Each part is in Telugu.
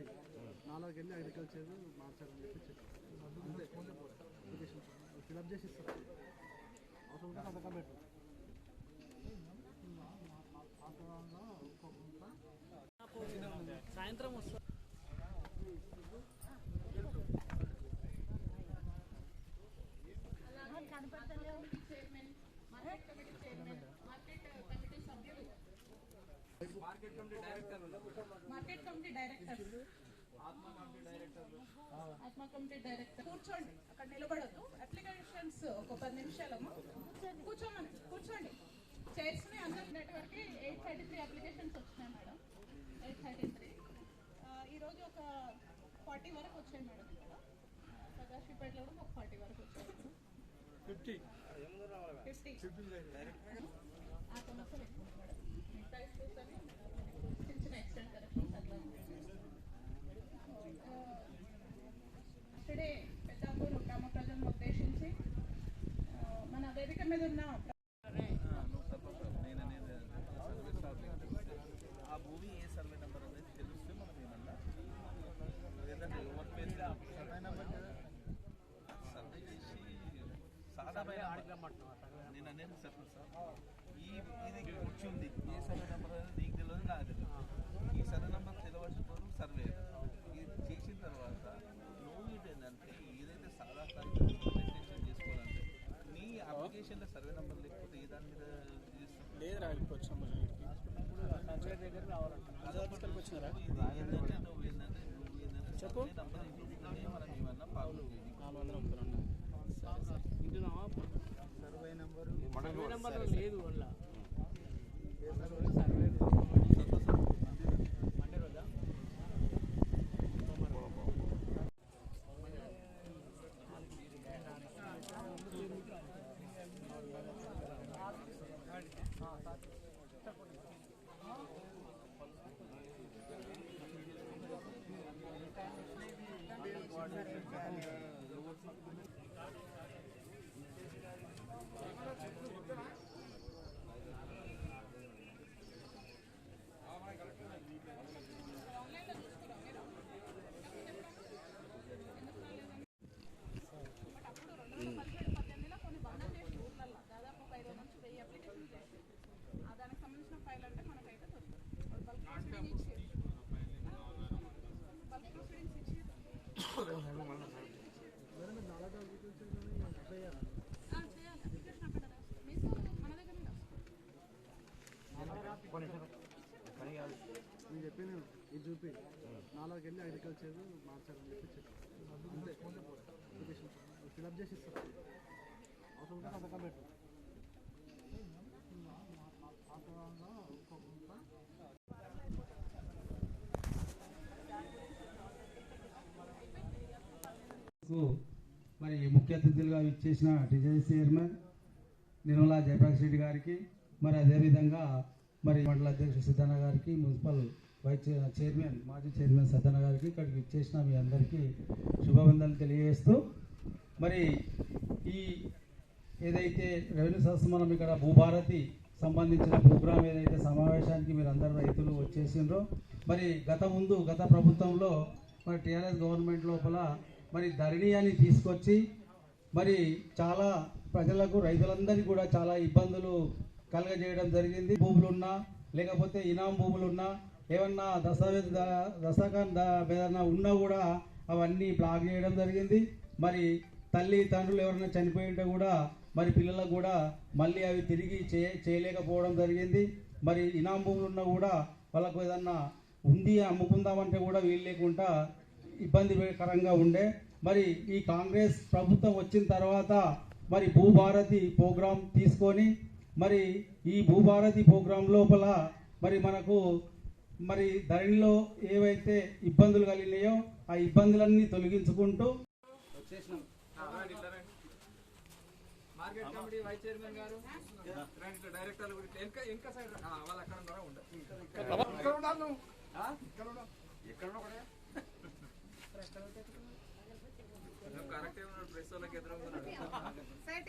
చూపి నాలుగుకి వెళ్ళి అగ్రికల్చర్ మార్చాలని చెప్పి అంతే. అప్లికేషన్ ఫిలప్ చేసి ఇస్తారు అవసరం ఉంటే సంతకం పెట్టు. సాయంత్రం వస్తా. Market committee director ATMA committee director. కూర్చోండి అక్కడ నిలబడదు అప్లికేషన్స్ ఒక పది నిమిషాలమ్మా. కూర్చోమని కూర్చోండి. చైర్స్ని అందరూ network eight thirty three applications వచ్చినాయి మేడం. Eight thirty three. ఈరోజు ఒక ఫార్టీ వరకు వచ్చాయి మేడం ఇక్కడ. సదాశివపేటలో కూడా ఒక ఫార్టీ వరకు వచ్చాయి. ఫిఫ్టీ. ఫిఫ్టీ ఆ సమస్య మిగతా issues అన్ని చిన్న చిన్న ఎక్స్టెంట్ కరెక్షన్స్ అట్లా టుడే పెద్దాపూర్ గ్రామ ప్రజలను ఉద్దేశించి ఆ, మన వేదిక మీద ఉన్న ఆ భూమి ఏ సర్వే నెంబర్ అనేది తెలిస్తే మనం ఏమన్నా లేదంటే ఎవరి పేరు సర్వే నెంబర్ సర్వే చేసి సాధారణ నేను అనేది చెప్పను సార్. ఈ ఇది వచ్చింది ఏ సర్వే నెంబర్ అనేది నీకు తెలియదు నాకు తెలియదు. ఈ సర్వే నెంబర్ తెలియవలసిన రోజు సర్వే. ఇది చేసిన తర్వాత నువ్వు ఇది ఏంటంటే ఏదైతే సాధారణ రిజిస్ట్రేషన్ చేసుకోవాలంటే నీ అప్లికేషన్లో సర్వే నెంబర్ లేకపోతే ఏ దాని మీద లేదు రా ఇప్పుడు సర్వే దగ్గర వచ్చినారా? చెప్పు. మనం ఏమన్నా పాలు నాలుగు వందలు అమ్ముతున్నాను సరే సరే ఇంటున్నావా సర్వే నెంబరు సర్వే నెంబర్ లేదు వల్ల సర్వే నేను చెప్పాను ఇది చూపి. నాలోకి వెళ్ళి అగ్రికల్చర్ మార్చాలని చెప్పి చెప్పాను అంతే. అప్లికేషన్ ఫిలప్ చేసి ఇస్తాను అవసరం ఉంటే సంతకం పెట్టు. మరి ముఖ్య అతిథులుగా ఇచ్చేసిన డిజైన్ చైర్మన్ నిర్మలా జయప్రకాష్ రెడ్డి గారికి మరి అదేవిధంగా మరి మండల అధ్యక్షుడు సిద్ధన్న గారికి మున్సిపల్ వైస్ చైర్- చైర్మన్ మాజీ చైర్మన్ సత్తన్న గారికి ఇక్కడికి ఇచ్చేసిన మీ అందరికీ శుభవందనలు తెలియజేస్తూ మరి ఈ ఏదైతే రెవెన్యూ సంస్థ మనం ఇక్కడ భూభారతి సంబంధించిన ప్రోగ్రాం ఏదైతే సమావేశానికి మీరు అందరు రైతులు వచ్చేసిండ్రో మరి గత ముందు గత ప్రభుత్వంలో మరి టీఆర్ఎస్ గవర్నమెంట్ లోపల మరి ధరణి అని తీసుకొచ్చి మరి చాలా ప్రజలకు రైతులందరికీ కూడా చాలా ఇబ్బందులు కలగజేయడం జరిగింది. భూములున్నా లేకపోతే ఇనాం భూములున్నా ఏమన్నా దస్తావేజ్ దస్తాఖాన్ ఏదన్నా ఉన్నా కూడా అవన్నీ బ్లాక్ చేయడం జరిగింది. మరి తల్లి తండ్రులు ఎవరైనా చనిపోయి ఉంటే కూడా మరి పిల్లలకు కూడా మళ్ళీ అవి తిరిగి చే చేయలేకపోవడం జరిగింది. మరి ఇనాం భూములు ఉన్నా కూడా వాళ్ళకు ఏదన్నా ఉంది అమ్ముకుందామంటే కూడా వీలు లేకుండా ఇబ్బందికరంగా ఉండే. మరి ఈ కాంగ్రెస్ ప్రభుత్వం వచ్చిన తర్వాత మరి భూభారతి ప్రోగ్రాం తీసుకొని మరి ఈ భూభారతి ప్రోగ్రాం లోపల మరి మనకు మరి ధరణిలో ఏవైతే ఇబ్బందులు కలిగినాయో ఆ ఇబ్బందులన్నీ తొలగించుకుంటూ వచ్చేసినాం. మార్కెట్ కమిటీ వైస్ చైర్మన్ గారు. రండి ఇట్లా డైరెక్టర్లు కూడా ఇట్లా వెనక వెనక సైడ్ రా. ఆ, వాళ్ళు అక్కడ ఉన్నారా? ఉండరు ఇక్కడ ఉండాలి నువ్వు. ఆ? ఇక్కడ ఉన్నావు ఎక్కడ ఉన్నావు కరెక్ట్ ప్రెస్ వాళ్ళకి సైట్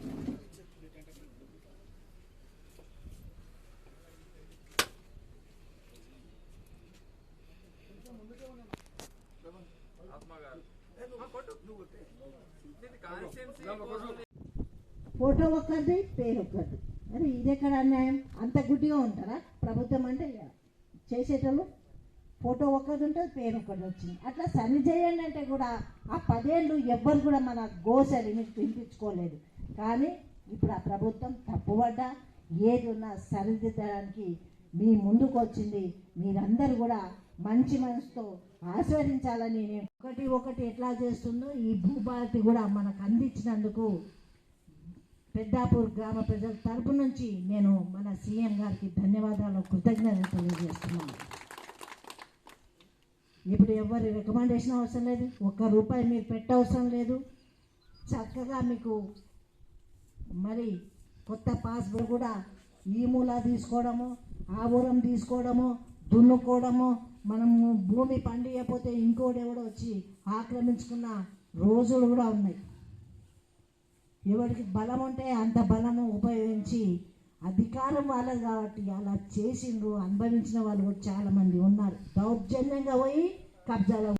ఫోటో ఒక్కరిది పేరు ఒక్కరిది. అరే ఇదెక్కడ అన్యాయం? అంత గుడ్డిగా ఉంటారా? ప్రభుత్వం అంటే చేసేటోళ్ళు ఫోటో ఒక్కటి ఉంటుంది పేరు ఒక్కటి వచ్చింది. అట్లా సరి చేయండి అంటే కూడా ఆ పదేళ్ళు ఎవ్వరు కూడా మన గోస మీకు వినిపించుకోలేదు. కానీ ఇప్పుడు ఆ ప్రభుత్వం తప్పుపడ్డా ఏది ఉన్నా సరిదిద్దడానికి మీ ముందుకు వచ్చింది. మీరందరూ కూడా మంచి మనసుతో ఆస్వాదించాలని నేను ఒకటి ఒకటి ఎట్లా చేస్తుందో ఈ భూభారతి కూడా మనకు అందించినందుకు పెద్దాపూర్ గ్రామ ప్రజల తరపు నుంచి నేను మన సీఎం గారికి ధన్యవాదాలు కృతజ్ఞతలు తెలియజేస్తున్నాను. ఇప్పుడు ఎవరి రికమెండేషన్ అవసరం లేదు ఒక్క రూపాయి మీరు పెట్టవసరం లేదు. చక్కగా మీకు మరి కొత్త పాస్బుక్ కూడా ఈ మూల తీసుకోవడము ఆ ఊరం తీసుకోవడము దున్నుకోవడము మనము భూమి పండియకపోతే ఇంకోటి ఎవడో వచ్చి ఆక్రమించుకున్న రోజులు కూడా ఉన్నాయి. ఎవరికి బలం ఉంటే అంత బలము ఉపయోగించి అధికారం వాళ్ళది కాబట్టి అలా చేసిండ్రు అనుభవించిన వాళ్ళు కూడా చాలామంది ఉన్నారు. దౌర్జన్యంగా పోయి కబ్జాలో